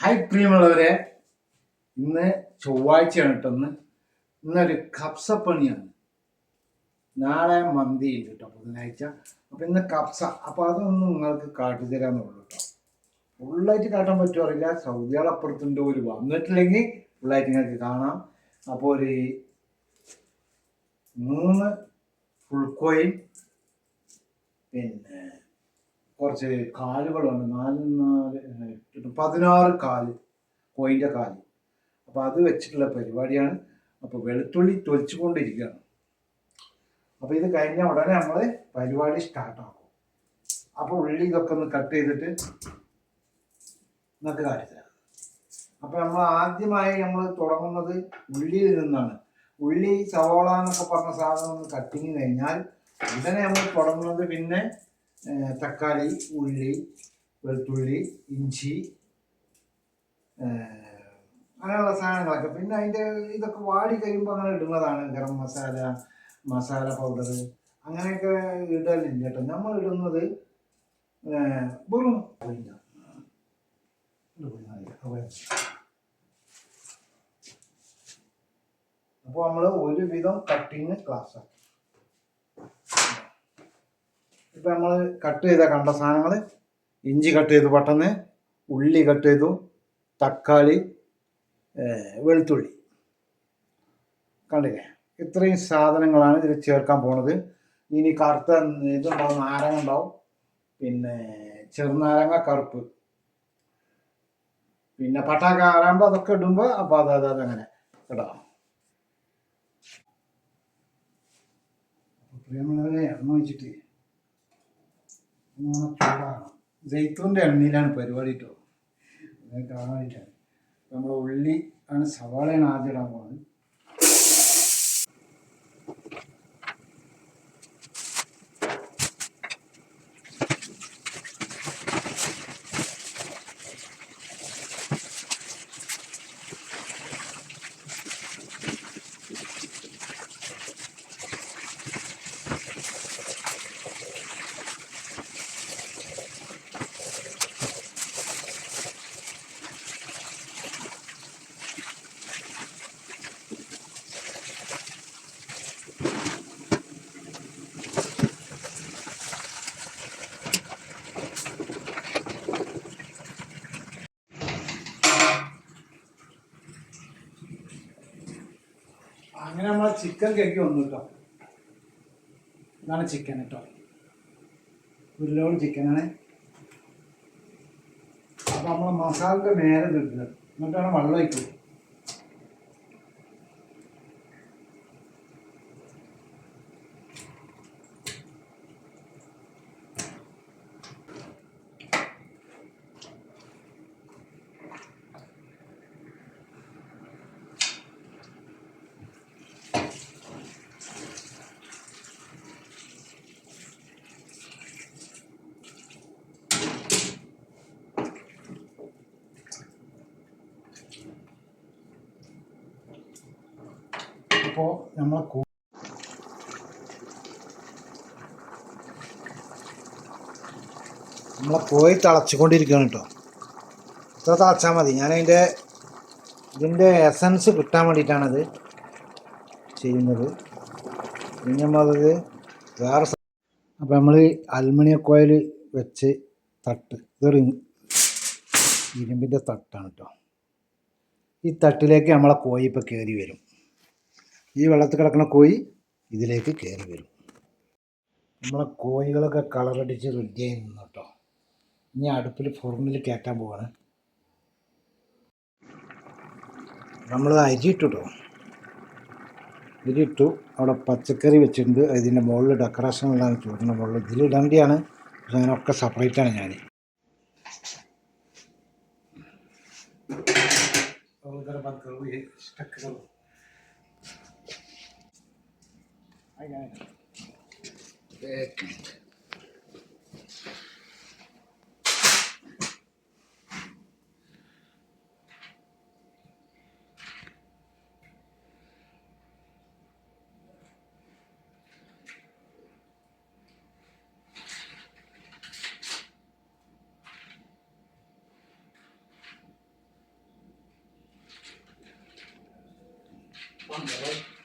Hi പ്രിയമുള്ളവരെ ഇന്ന് ചൊവ്വാഴ്ചയാണ് കേട്ടോ ഇന്ന് ഇന്നൊരു കപ്സപ്പണിയാണ് നാളെ മന്തി ഉണ്ട് കേട്ടോ ബുധനാഴ്ച. അപ്പം ഇന്ന് കപ്സ. അപ്പം അതൊന്നും നിങ്ങൾക്ക് കാട്ടിത്തരാന്നുള്ളൂ കേട്ടോ ഫുള്ളായിട്ട് കാട്ടാൻ പറ്റുമോ അറിയില്ല. സൗദികൾ അപ്പുറത്തുണ്ട് ഒരു വന്നിട്ടില്ലെങ്കിൽ ഫുള്ളായിട്ട് നിങ്ങൾക്ക് കാണാം. അപ്പോൾ ഒരു മൂന്ന് ഫുൾ കോയിൻ പിന്നെ കുറച്ച് കാലുകളുണ്ട്. നാല് നാല് പതിനാറ് കാൽ കോയിന്റെ കാൽ. അപ്പോൾ അത് വെച്ചിട്ടുള്ള പരിപാടിയാണ്. അപ്പോൾ വെളുത്തുള്ളി തൊലിച്ചുകൊണ്ടിരിക്കുകയാണ്. അപ്പോൾ ഇത് കഴിഞ്ഞ ഉടനെ നമ്മൾ പരിപാടി സ്റ്റാർട്ടാക്കും അപ്പോൾ ഉള്ളി ഇതൊക്കെ ഒന്ന് കട്ട് ചെയ്തിട്ട് നമുക്ക് കാണിച്ചു അപ്പോൾ നമ്മൾ ആദ്യമായി നമ്മൾ തുടങ്ങുന്നത് ഉള്ളിയിൽ നിന്നാണ്. ഉള്ളി സവോള എന്നൊക്കെ പറഞ്ഞ സാധനം ഒന്ന് കട്ടിങ് കഴിഞ്ഞാൽ ഉടനെ നമ്മൾ തുടങ്ങുന്നത് പിന്നെ തക്കാളി ഉള്ളി വെളുത്തുള്ളി ഇഞ്ചി അങ്ങനെയുള്ള സാധനങ്ങളൊക്കെ. പിന്നെ അതിന്റെ ഇതൊക്കെ വാടി കഴിയുമ്പോൾ അങ്ങനെ ഇടുന്നതാണ്. ഗരം മസാല മസാല പൗഡർ അങ്ങനെയൊക്കെ ഇടലില്ല കേട്ടോ. നമ്മൾ ഇടുന്നത് വെറും അപ്പോൾ നമ്മൾ ഒരുവിധം കട്ടിങ് ക്ലാസ് ഇപ്പം നമ്മൾ കട്ട് ചെയ്ത കണ്ട സാധനങ്ങൾ ഇഞ്ചി കട്ട് ചെയ്തു പെട്ടെന്ന് ഉള്ളി കട്ട് ചെയ്തു തക്കാളി വെളുത്തുള്ളി. കണ്ടില്ലേ? ഇത്രയും സാധനങ്ങളാണ് ഇതിൽ ചേർക്കാൻ പോണത്. ഇനി കറുത്ത ഇതുണ്ടാവും നാരങ്ങ ഉണ്ടാവും. പിന്നെ ചെറുനാരങ്ങ കറുപ്പ്. പിന്നെ പട്ടാക്ക ആറാകുമ്പോൾ അതൊക്കെ ഇടുമ്പോൾ അപ്പോൾ അത് അത് അതങ്ങനെ കേട്ടോ പ്രിയമുള്ളവരെ എണ്ണ വെച്ചിട്ട് ഇങ്ങനെ ചൂടാകണം ജെയ്ത്തൂന്റെ എണ്ണയിലാണ് പരിപാടി കേട്ടോ കാണാൻ നമ്മൾ ഉള്ളി ആണ് സവാളയാണ് ആദ്യം ഇടാൻ പോകുന്നത് അങ്ങനെ നമ്മളെ ചിക്കൻ കേക്ക് വന്നു കേട്ടോ ഇതാണ് ചിക്കൻ കേട്ടോ ഉരുളോട് ചിക്കനാണ് അപ്പോൾ നമ്മൾ മസാലയുടെ നേരെ ഇടുക എന്നിട്ടാണ് വെള്ളം ഒഴിക്കുക അപ്പോൾ നമ്മൾ നമ്മളെ കോഴി തിളച്ചുകൊണ്ടിരിക്കുകയാണ് കേട്ടോ. ഇത്ര തിളച്ചാൽ മതി. ഞാനതിന്റെ ഇതിന്റെ എസൻസ് കിട്ടാൻ വേണ്ടിയിട്ടാണത് ചെയ്യുന്നത്. പിന്നെ നമ്മളത് വേറെ അപ്പോൾ നമ്മൾ അലുമിനിയം കോയിൽ വെച്ച് തട്ട്. ഇതൊരു ഇരുമ്പിന്റെ തട്ടാണ് കേട്ടോ. ഈ തട്ടിലേക്ക് നമ്മളെ കോഴി ഇപ്പോൾ കയറി വരും. ഈ വെള്ളത്തിൽ കിടക്കുന്ന കോഴി ഇതിലേക്ക് കയറി വരും. നമ്മളെ കോഴികളൊക്കെ കളറടിച്ച് റെഡിയായി നിന്നു കേട്ടോ. ഇനി അടുപ്പിൽ ഫുറിനിൽ കയറ്റാൻ പോവാണ്. നമ്മൾ അരിയിട്ടുട്ടോ ഇട്ടു അവിടെ പച്ചക്കറി വെച്ചിട്ടുണ്ട്. ഇതിന്റെ മുകളിൽ ഡെക്കറേഷൻ ഉള്ളതാണ് ചൂടിന്റെ മുകളിൽ ഇതിൽ ഇടേണ്ടിയാണ്. പക്ഷെ അതിനൊക്കെ സെപ്പറേറ്റാണ് ഞാൻ ഇഷ്ടക്കറും Vamos, vamos.